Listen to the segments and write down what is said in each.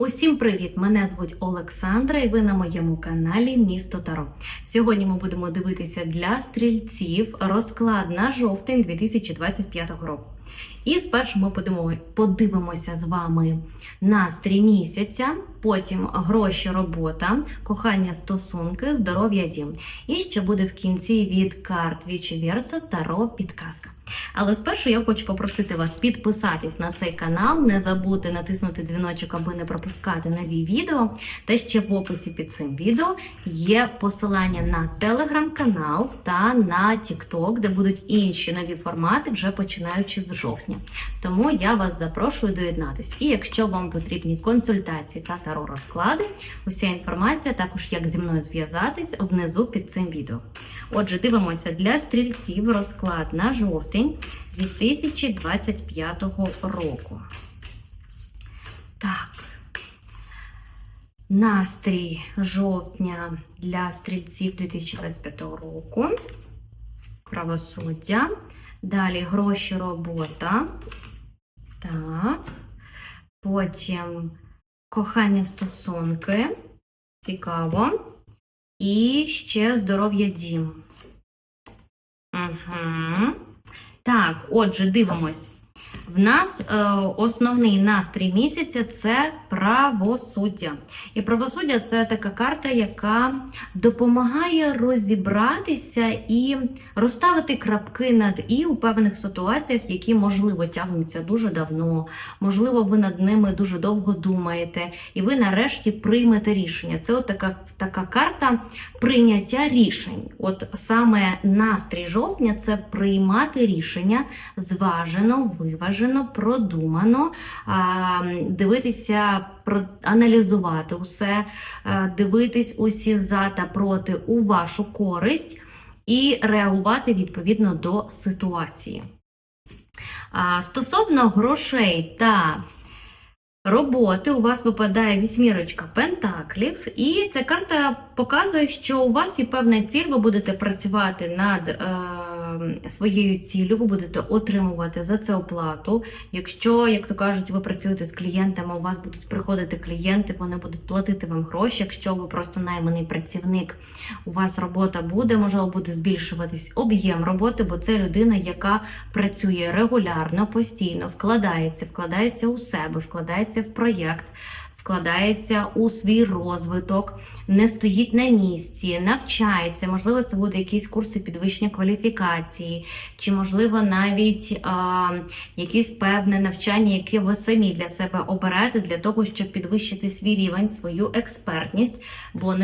Усім привіт! Мене звуть Олександра, і ви на моєму каналі Місто Таро. Сьогодні ми будемо дивитися для стрільців розклад на жовтень 2025 року. І спершу ми подивимося з вами настрій місяця, потім гроші, робота, кохання, стосунки, здоров'я, дім. І ще буде в кінці від карт Вічі Верса Таро підказка. Але спершу я хочу попросити вас підписатись на цей канал, не забудьте натиснути дзвіночок, аби не пропускати нові відео. Та ще в описі під цим відео є посилання на телеграм-канал та на TikTok, де будуть інші нові формати, вже починаючи з жовтня. Тому я вас запрошую доєднатись. І якщо вам потрібні консультації та таро розклади, уся інформація, також як зі мною зв'язатись, внизу під цим відео. Отже, дивимося для стрільців розклад на жовтень 2025 року. Так. Настрій жовтня для стрільців 2025 року. Правосуддя. Далі гроші, робота. Так. Потім кохання стосунки. Цікаво. І ще здоров'я дім. Угу. Так, отже, дивимось. В нас е, основний настрій місяця це правосуддя. І правосуддя це така карта, яка допомагає розібратися і розставити крапки над і у певних ситуаціях, які, можливо, тягнуться дуже давно, можливо, ви над ними дуже довго думаєте, і ви нарешті приймете рішення. Це от така, така карта прийняття рішень. От саме настрій жовтня це приймати рішення зважено, виважено, продумано, дивитися, аналізувати усе, дивитись усі за та проти у вашу користь і реагувати відповідно до ситуації. Стосовно грошей та роботи, у вас випадає вісьмірочка пентаклів, і ця карта показує, що у вас є певна ціль, ви будете працювати над е, своєю ціллю, ви будете отримувати за це оплату. Якщо, як то кажуть, ви працюєте з клієнтами, у вас будуть приходити клієнти, вони будуть платити вам гроші. Якщо ви просто найманий працівник, у вас робота буде, можливо, буде збільшуватись об'єм роботи, бо це людина, яка працює регулярно, постійно, вкладається, вкладається у себе, вкладається в проєкт, вкладається у свій розвиток, не стоїть на місці, навчається. Можливо, це буде якісь курси підвищення кваліфікації, чи можливо навіть а, якесь певне навчання, яке ви самі для себе оберете для того, щоб підвищити свій рівень, свою експертність. Бо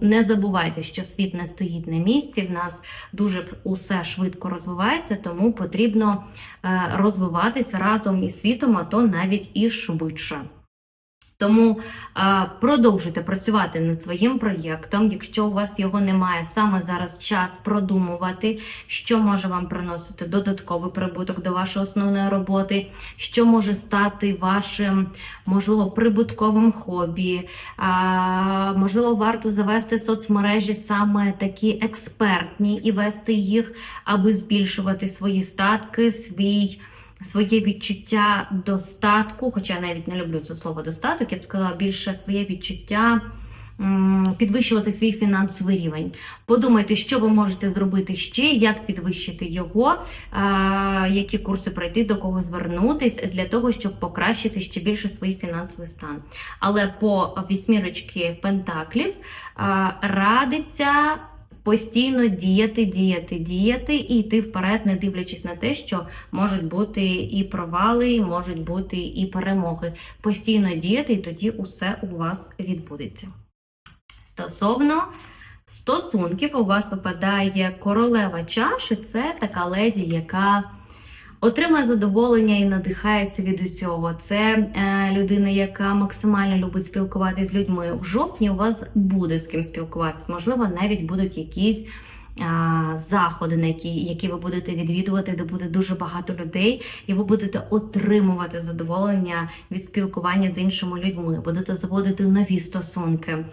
не забувайте, що світ не стоїть на місці. В нас дуже усе швидко розвивається, тому потрібно е, розвиватися разом із світом, а то навіть і швидше. Тому е, продовжуйте працювати над своїм проєктом. Якщо у вас його немає, саме зараз час продумувати, що може вам приносити додатковий прибуток до вашої основної роботи, що може стати вашим, можливо, прибутковим хобі. А, можливо, варто завести соцмережі саме такі експертні і вести їх, аби збільшувати свої статки, свій. Своє відчуття достатку, хоча я навіть не люблю це слово достаток, я б сказала більше своє відчуття підвищувати свій фінансовий рівень. Подумайте, що ви можете зробити ще, як підвищити його, а, які курси пройти, до кого звернутись для того, щоб покращити ще більше свій фінансовий стан. Але по вісьмірочки пентаклів а, радиться. Постійно діяти, діяти, діяти і йти вперед, не дивлячись на те, що можуть бути і провали, можуть бути і перемоги. Постійно діяти, і тоді усе у вас відбудеться. Стосовно стосунків, у вас випадає королева чаші, це така леді, яка отримує задоволення і надихається від усього. Це е, людина, яка максимально любить спілкуватися з людьми. В жовтні у вас буде з ким спілкуватися. Можливо, навіть будуть якісь заходи, на які, які ви будете відвідувати, де буде дуже багато людей, і ви будете отримувати задоволення від спілкування з іншими людьми, будете заводити нові стосунки.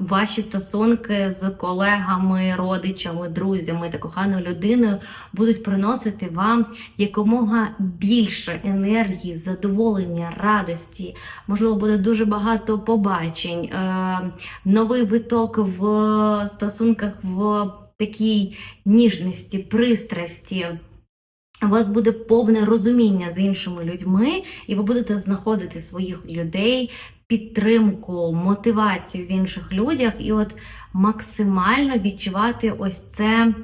Ваші стосунки з колегами, родичами, друзями та коханою людиною будуть приносити вам якомога більше енергії, задоволення, радості. Можливо, буде дуже багато побачень, е, новий виток в стосунках в такій ніжності, пристрасті. У вас буде повне розуміння з іншими людьми, і ви будете знаходити своїх людей, підтримку, мотивацію в інших людях, і от максимально відчувати ось це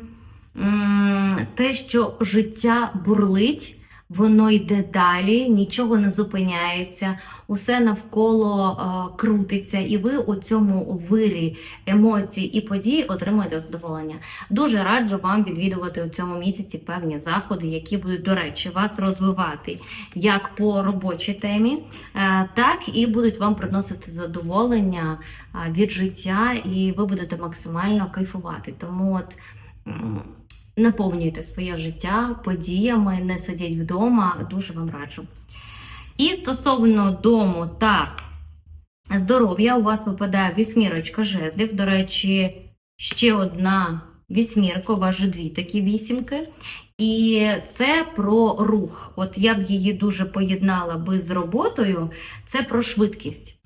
те, що життя бурлить. Воно йде далі, нічого не зупиняється, усе навколо е, крутиться, і ви у цьому вирі емоцій і подій отримуєте задоволення. Дуже раджу вам відвідувати у цьому місяці певні заходи, які будуть, до речі, вас розвивати як по робочій темі, е, так і будуть вам приносити задоволення е, від життя, і ви будете максимально кайфувати. Тому от. Наповнюйте своє життя подіями, не сидіть вдома, дуже вам раджу. І стосовно дому та здоров'я, у вас випадає вісьмірочка жезлів. До речі, ще одна вісьмірка, у вас же дві такі вісімки. І це про рух. От я б її дуже поєднала би з роботою. Це про швидкість.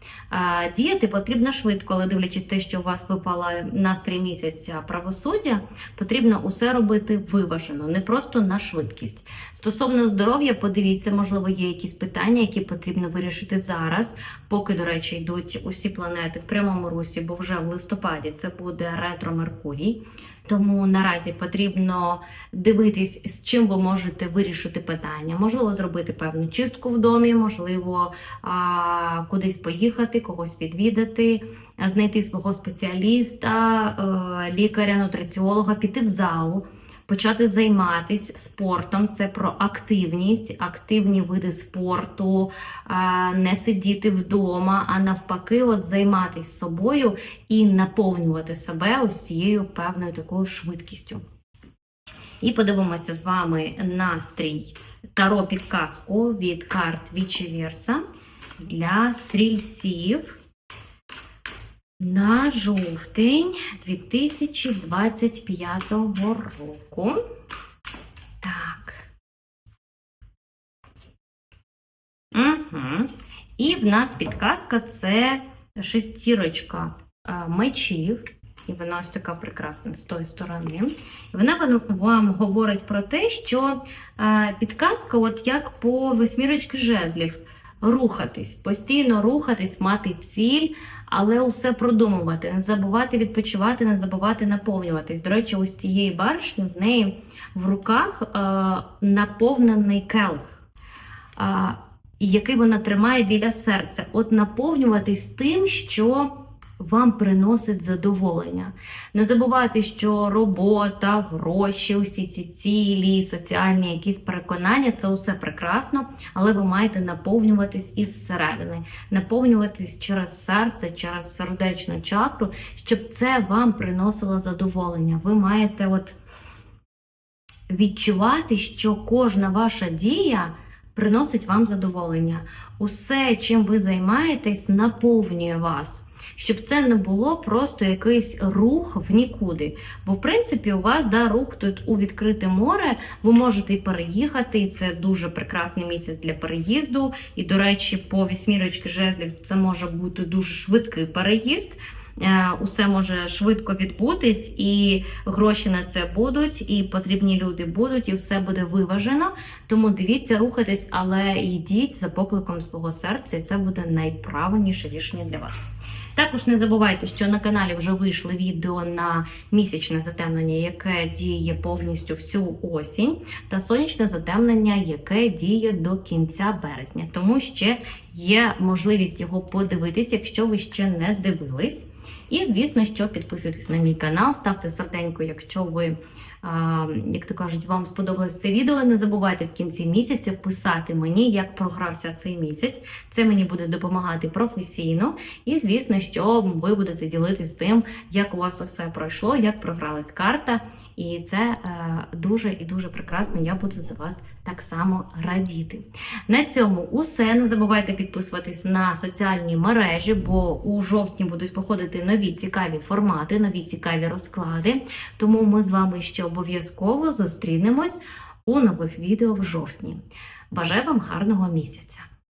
Діяти потрібно швидко, але дивлячись те, що у вас випала настрій місяця правосуддя, потрібно усе робити виважено, не просто на швидкість. Стосовно здоров'я, подивіться, можливо, є якісь питання, які потрібно вирішити зараз, поки, до речі, йдуть усі планети в прямому русі, бо вже в листопаді це буде ретро Меркурій. Тому наразі потрібно дивитись, з чим ви можете вирішити питання. Можливо, зробити певну чистку в домі, можливо, а, кудись поїхати, когось відвідати, знайти свого спеціаліста, е, лікаря, нутриціолога, піти в зал, почати займатися спортом. Це про активність, активні види спорту, не сидіти вдома, а навпаки, от займатися собою і наповнювати себе ось цією певною такою швидкістю. І подивимося з вами настрій таро підказку від карт Вічі Вірса для стрільців на жовтень 2025 року. Так. Угу. І в нас підказка це шестірочка е, мечів. І вона ось така прекрасна з тої сторони. І вона вам- говорить про те, що е, підказка, от як по восьмірочки жезлів, рухатись, постійно рухатись, мати ціль, але усе продумувати, не забувати відпочивати, не забувати наповнюватись. До речі, ось цієї баришні в неї в руках е, наповнений келих. Е, який вона тримає біля серця. От наповнюватись тим, що вам приносить задоволення. Не забувайте, що робота, гроші, усі ці цілі, соціальні якісь переконання це усе прекрасно, але ви маєте наповнюватись із середини, наповнюватись через серце, через сердечну чакру, щоб це вам приносило задоволення. Ви маєте от відчувати, що кожна ваша дія приносить вам задоволення. Усе, чим ви займаєтесь, наповнює вас. Щоб це не було просто якийсь рух в нікуди. Бо, в принципі, у вас да, рух тут у відкрите море, ви можете і переїхати, і це дуже прекрасний місяць для переїзду. І, до речі, по вісьмірочки жезлів це може бути дуже швидкий переїзд. Е, Усе може швидко відбутись, і гроші на це будуть, і потрібні люди будуть, і все буде виважено. Тому дивіться, рухайтесь, але йдіть за покликом свого серця, і це буде найправильніше рішення для вас. Також не забувайте, що на каналі вже вийшли відео на місячне затемнення, яке діє повністю всю осінь, та сонячне затемнення, яке діє до кінця березня. Тому ще є можливість його подивитись, якщо ви ще не дивились. І, звісно, що підписуйтесь на мій канал, ставте серденько, якщо ви а, як то кажуть, вам сподобалось це відео. Не забувайте в кінці місяця писати мені, як програвся цей місяць. Це мені буде допомагати професійно. І, звісно, що ви будете ділитися тим, як у вас усе пройшло, як програлась карта. І це е, дуже і дуже прекрасно. Я буду за вас так само радіти. На цьому усе. Не забувайте підписуватись на соціальні мережі, бо у жовтні будуть виходити нові цікаві формати, нові цікаві розклади. Тому ми з вами ще обов'язково зустрінемось у нових відео в жовтні. Бажаю вам гарного місяця!